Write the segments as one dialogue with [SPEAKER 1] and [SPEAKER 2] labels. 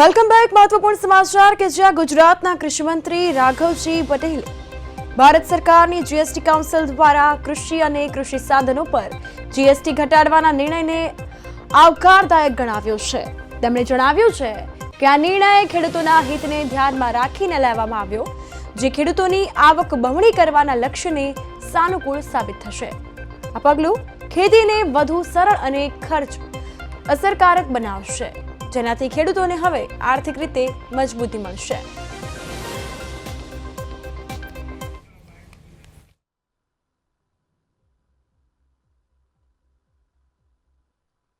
[SPEAKER 1] Welcome back. મહત્વપૂર્ણ સમાચાર કે જ્યાં ગુજરાતના કૃષિમંત્રી રાઘવજી પટેલે ભારત સરકારની જીએસટી કાઉન્સિલ દ્વારા કૃષિ અને કૃષિ સાધનો પર જીએસટી ઘટાડવાના નિર્ણયને આવકારદાયક ગણાવ્યો છે. તેમણે જણાવ્યું છે કે આ નિર્ણય ખેડૂતોના હિતને ધ્યાનમાં રાખીને લેવામાં આવ્યો, જે ખેડૂતોની આવક બમણી કરવાના લક્ષ્યને સાનુકૂળ સાબિત થશે. આ પગલું ખેતીને વધુ સરળ અને ખર્ચ અસરકારક બનાવશે. જેનાથી ખેડૂતોને હવે આર્થિક રીતે મજબૂતી મળશે.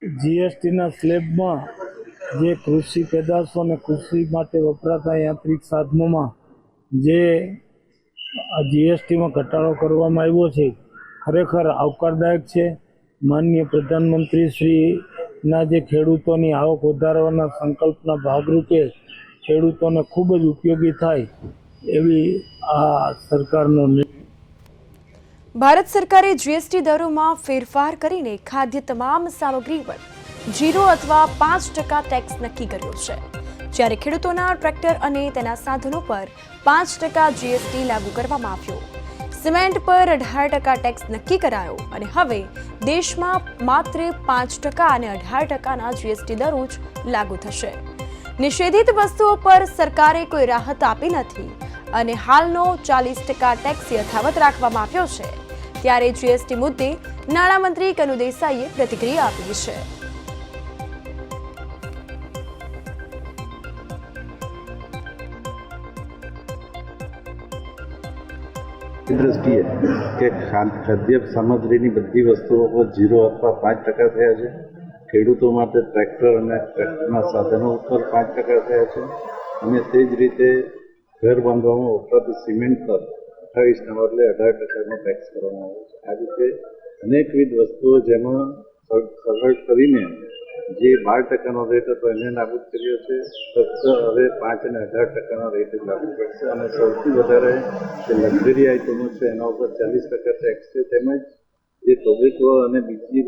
[SPEAKER 2] જીએસટીના સ્લેબમાં જે કૃષિ પેદાશો અને કૃષિ માટે વપરાતા યાંત્રિક સાધનોમાં જે આ જીએસટીમાં ઘટાડો કરવામાં આવ્યો છે, ખરેખર આવકારદાયક છે. માનનીય પ્રધાનમંત્રી શ્રીના જે ખેડૂતોની આવક વધારવાના સંકલ્પના ભાગરૂપે ખેડૂતોને ખૂબ જ ઉપયોગી થાય એવી આ સરકારનો
[SPEAKER 1] ભારત સરકારે જીએસટી દરોમાં ફેરફાર કરીને ખાદ્ય તમામ સામગ્રી પર જીરો અથવા પાંચ ટકા ટેક્સ નક્કી કર્યો છે. જ્યારે ખેડૂતોના ટ્રેક્ટર અને તેના સાધનો પર પાંચ ટકા જીએસટી લાગુ કરવામાં આવ્યો. સિમેન્ટ પર અઢાર ટકા ટેક્સ નક્કી કરાયો અને હવે દેશમાં માત્ર પાંચ ટકા અને અઢાર ટકાના જીએસટી દરો જ લાગુ થશે. નિષેધિત વસ્તુઓ પર સરકારે કોઈ રાહત આપી નથી અને હાલનો ચાલીસ ટકા ટેક્સ યથાવત રાખવામાં આવ્યો છે. ત્યારે જીએસટી મુદ્દે નાણામંત્રી કનુ દેસાઈએ પ્રતિક્રિયા આપી છે.
[SPEAKER 3] દ્રષ્ટિએ કે ખાદ્ય સામગ્રીની બધી વસ્તુઓ પર ઝીરો અથવા પાંચ ટકા થયા છે. ખેડૂતો માટે ટ્રેક્ટર અને ટ્રેક્ટરના સાધનો ઉપર પાંચ ટકા થયા છે. અને તે જ રીતે ઘર બાંધવામાં વપરાતી સિમેન્ટ પર અઠ્ઠાવીસના બદલે અઢાર ટકાનો ટેક્સ કરવામાં આવ્યો છે. આ રીતે અનેકવિધ વસ્તુઓ જેમાં સર- સરળ કરીને જે બાર ટકાનો રેટ હતો એને નાબૂદ કર્યો છે. ફક્ત હવે પાંચ અને અઢાર ટકાનો રેટ લાગુ પડશે. અને સૌથી વધારે જે લક્ઝરી આઇટમો છે, એના ઉપર ચાલીસ ટકા ટેક્સ છે. તેમજ જે ટોબેકો અને બીજી,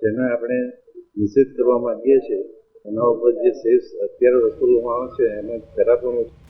[SPEAKER 3] જેને આપણે નિષેધ કરવા માંગીએ છીએ, એના ઉપર જે સેસ અત્યારે વસૂલવામાં આવે છે એને જરા પણ